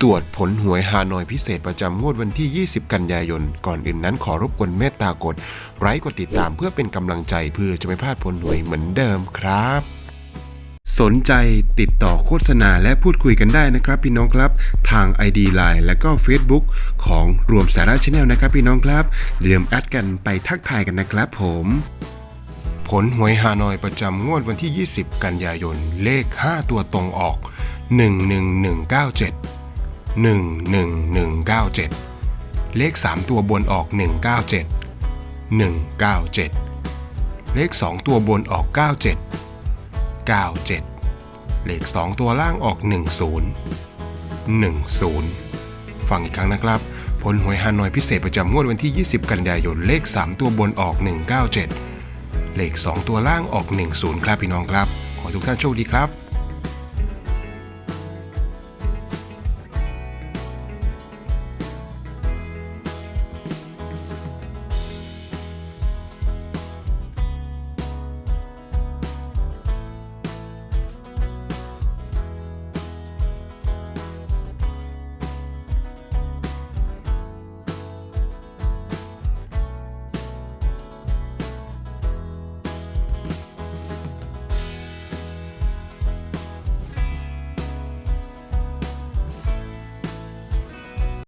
ตรวจผลหวยฮานอยพิเศษประจำงวดวันที่ 20 กันยายน ก่อนอื่นนั้นขอรบกวนเมตตากดไลค์กดติดตามเพื่อเป็นกำลังใจเพื่อจะไม่พลาดผลหวยเหมือนเดิมครับ สนใจติดต่อโฆษณาและพูดคุยกันได้นะครับพี่น้องครับทาง ID Line และก็ Facebook ของรวมสาระชาแนลนะครับพี่น้องครับอย่าลืมแอดกันไปทักทายกันนะครับผมผลหวยฮานอยประจำงวดวันที่ 20 กันยายน เลข 5 ตัวตรงออก 11197 11197 เลข 3 ตัวบนออก 197 197 เลข 2 ตัวบนออก 97 97 เลข 2 ตัวล่างออก 10 10 ฟังอีกครั้งนะครับ ผลหวยฮานอยพิเศษประจำงวดวันที่ 20 กันยายน เลข 3 ตัวบนออก 197 เลข 2 ตัวล่างออก 10 ครับพี่น้องครับ ขอทุกท่านโชคดีครับ